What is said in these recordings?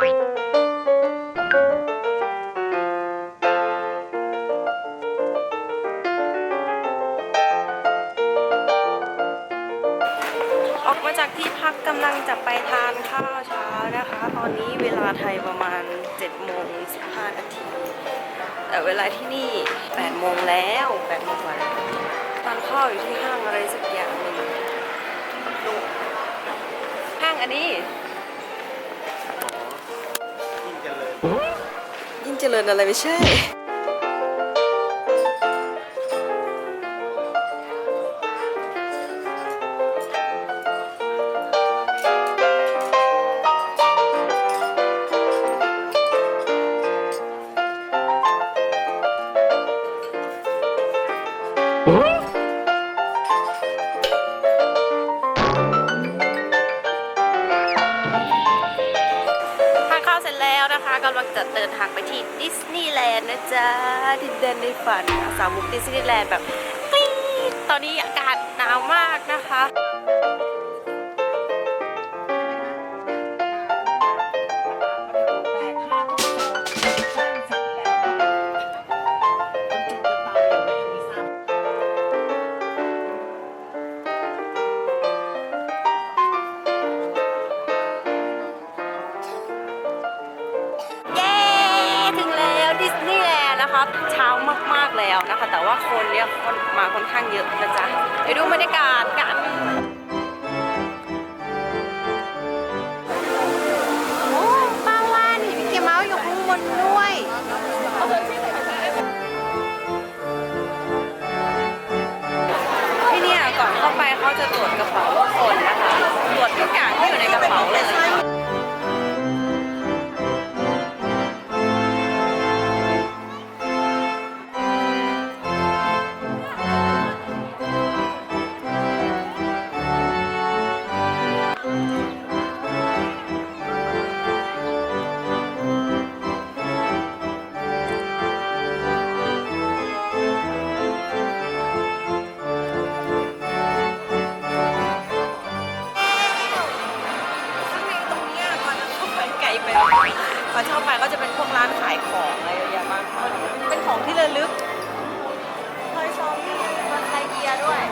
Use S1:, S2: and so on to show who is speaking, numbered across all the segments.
S1: ออกมาจากที่พักกำลังจะไปทานข้าวเช้านะคะ ตอนนี้เวลาไทยประมาณ7โมง15นาทีแต่เวลาที่นี่8โมงแล้ว8โมงกว่าแล้วทานข้าวอยู่ที่ห้างอะไรสักอย่างหนึ่งห้างอันนี้
S2: เจริญ
S1: อะไรไม่ใช่ ดินแดนในฝันสาวมุกดิสนีย์แลนด์แบบกรี๊ดตอนนี้อากาศหนาวมากนะคะ ย์แลนด์นะคะเช้ามากๆแล้วนะคะ แต่ว่าคนเนี่ยคนมาค่อนข้างเยอะนะจ๊ะไปดูบรรยากาศกันโอ้ป้าว่านี่มิกกี้เมาส์อยู่ข้างบนด้วยที่เนี่ยก่อนเข้าไปเขาจะตรวจกระเป๋าทุกคนนะคะ ตรวจทุกอย่างที่อยู่ในกระเป๋าเลย ลึกทอยซอมบี้มันไทยเกียร์ด้วย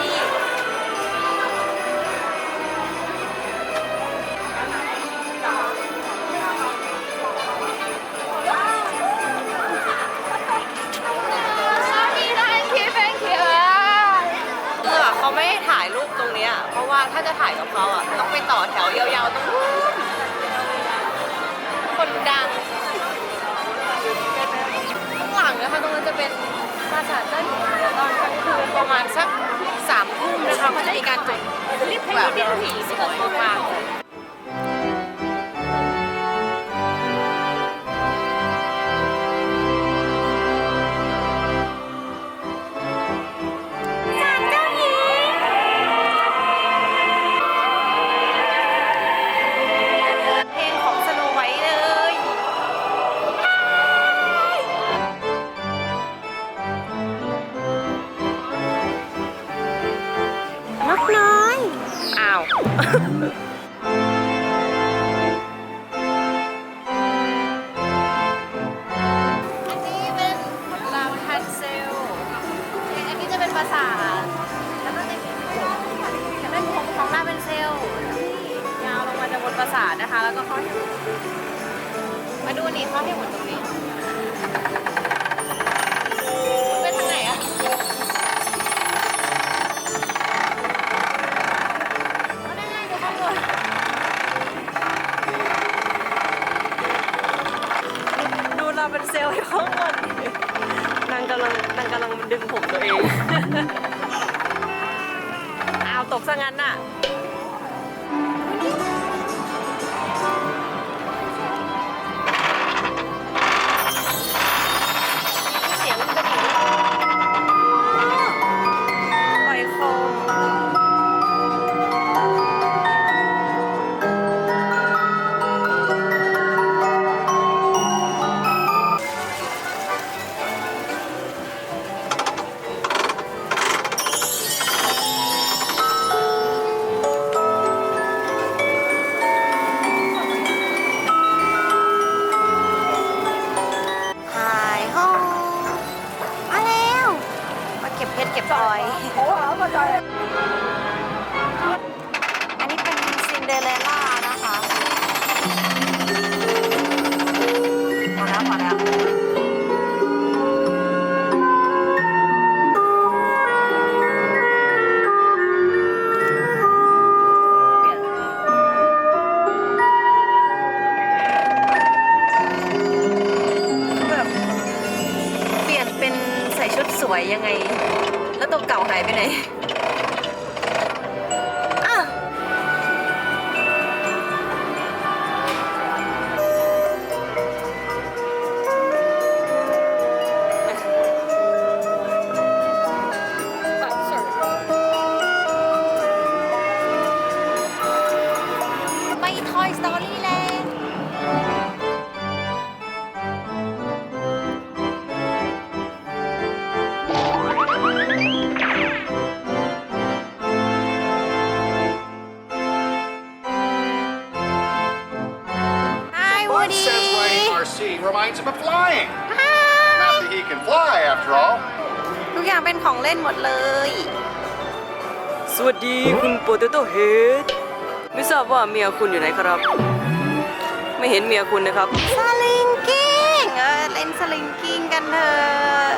S1: นี่เออเขาไม่ให้ถ่ายรูปตรงเนี้ยเพราะว่าถ้าจะถ่ายกับเขาอะต้องไปต่อแถวยาวๆตรงนู้นคน ดังข้างหลังนะคะตรงนั้นจะเป็นปราสาทเจ้าหญิงตอนกลางคืนประมาณสักสามทุ่มนะคะเขาจะมีการจุดแบบ อ้าวอันนี้เป็นลาวทันเซล อันนี้จะเป็นภาษาทแล้วก็จะมีจะเป็นของของลาเป็นเซลที่ยาวลงมาจากบนปราสาทนะคะ แล้วก็เข้อให้หมุนมาดูนี่เข้อให้หมุนตรงนี้ เป็นเซลล์อยู่ข้างบนนางกำลังนางกำลังดึงผมตัวเอง อ้าวตกซะงั้นน่ะ 好啊，咁啊，再。
S3: Reminds him of flying. Not that he can fly, after all.
S1: ทุกอย่างเป็นของเล่นหมดเลย สวัสดีคุณโปเตโต้เฮดไม่ทราบว่าเมียคุณอยู่ไหนครับ ไม่เห็นเมียคุณนะครับ สลิงกิ้ง เออ เล่นสลิงกิ้งกันเถอะ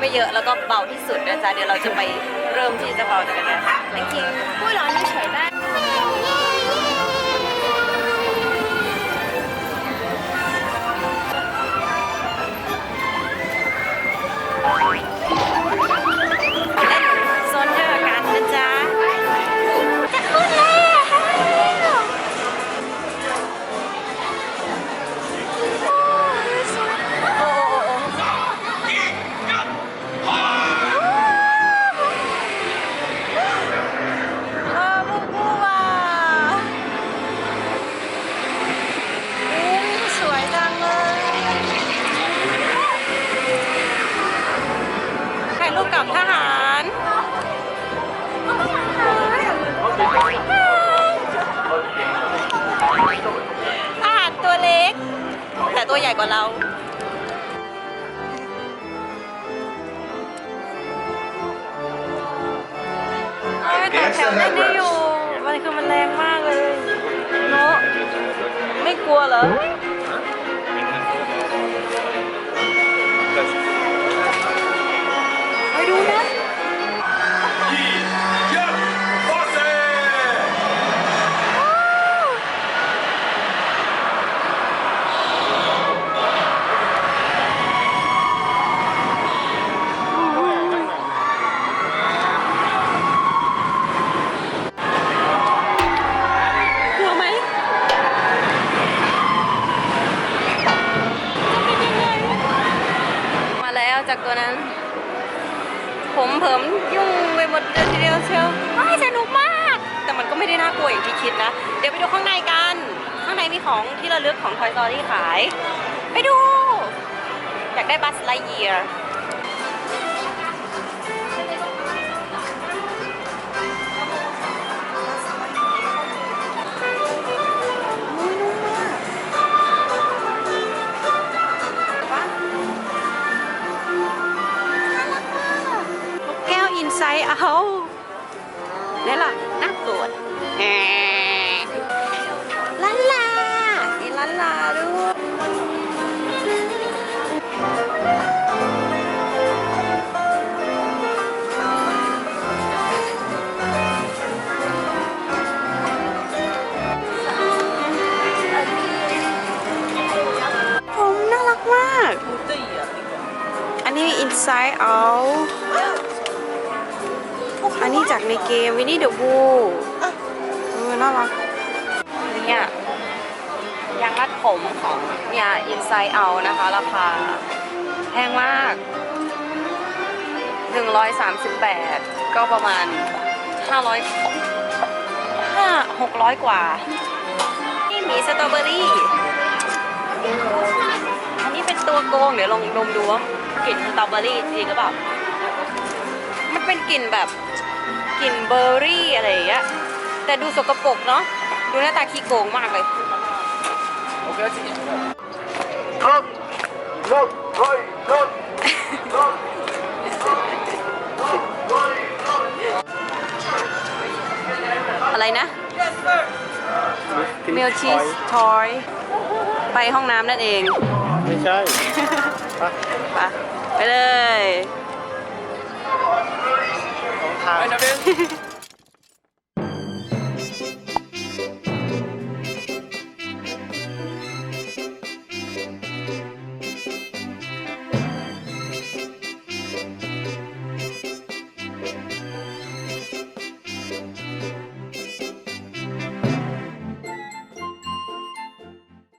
S1: ไม่เยอะแล้วก็เบาที่สุดนะจ๊ะเดี๋ยวเราจะไปเริ่มที่จะเบาจากกันนะคะสลิงกิ้งผู้ร้อนเฉยได้ ตัวใหญ่กว่าเราแต่อแถวเล่นได้อยู่ มันคือมันแรงมากเลย เนาะไม่กลัวเหรอ ผมเผิมยุ่งไปหมดเลยทีเดียวเชียวไม่สนุกมาก แต่มันก็ไม่ได้น่ากลัวอย่างที่คิดนะ เดี๋ยวไปดูข้างในกัน ข้างในมีของที่ระลึกของ Toy Story ขาย ไปดู อยากได้บัสไลเยียร์ เอานี่ล่ะน่ากลัวแหมลันลามีลันลาด้วยผมน่ารักมาก อันนี้ Inside Out อั นนี้จากในเกมวินนี่เดอะบูเออน่ารักเนี่ยยางรัดผมของเนี่ย Inside Out นะคะ ราคาแพงมาก 138 ก็ประมาณ 500 5 600 กว่า นี่หมีสตรอเบอรี่ อันนี้เป็นตัวโกง เดี๋ยวลองดมดูว่ากลิ่นสตรอเบอรี่จริงหรือเปล่า มันเป็นกลิ่นแบบ กลิ่นเบอร์รี่อะไรอย่างเงี้ยแต่ดูสกปรกเนาะดูหน้าตาขี้โกงมากเลย
S3: Look! Look! Right! Look! Look!
S1: อะไรนะมิลชีสทอยไปห้องน้ำนั่นเอง
S2: ไม่ใช่ปะ
S1: ไปไปเลย
S2: ของทาง